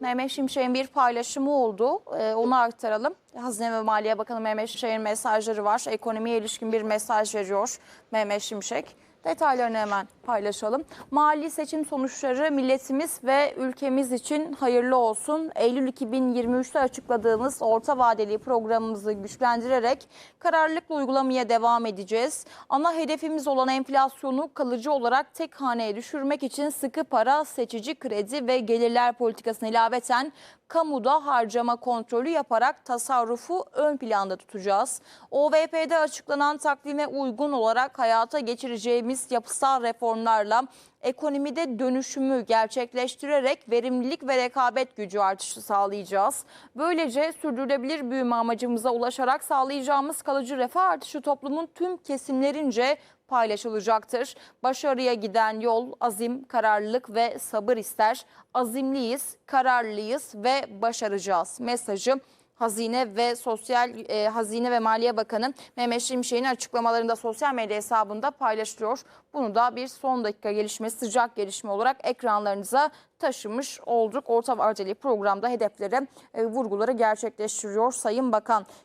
Mehmet Şimşek'in bir paylaşımı oldu. Ee, onu aktaralım. Hazine ve Maliye Bakanı Mehmet Şimşek'in mesajları var. Ekonomiye ilişkin bir mesaj veriyor Mehmet Şimşek. Detaylarını hemen paylaşalım. Mali seçim sonuçları milletimiz ve ülkemiz için hayırlı olsun. Eylül 2023'te açıkladığımız orta vadeli programımızı güçlendirerek kararlılıkla uygulamaya devam edeceğiz. Ana hedefimiz olan enflasyonu kalıcı olarak tek haneye düşürmek için sıkı para, seçici kredi ve gelirler politikasına ilaveten kamuda harcama kontrolü yaparak tasarrufu ön planda tutacağız. OVP'de açıklanan takvime uygun olarak hayata geçireceğimiz yapısal reformlarla ekonomide dönüşümü gerçekleştirerek verimlilik ve rekabet gücü artışı sağlayacağız. Böylece sürdürülebilir büyüme amacımıza ulaşarak sağlayacağımız kalıcı refah artışı toplumun tüm kesimlerince paylaşılacaktır. Başarıya giden yol azim, kararlılık ve sabır ister. Azimliyiz, kararlıyız ve başaracağız mesajı Hazine ve Sosyal e, Hazine ve Maliye Bakanı Mehmet Şimşek'in açıklamalarında sosyal medya hesabında paylaşılıyor. Bunu da bir son dakika gelişme, sıcak gelişme olarak ekranlarınıza taşımış olduk. Orta vadeli programda hedeflere e, vurguları gerçekleştiriyor Sayın Bakan.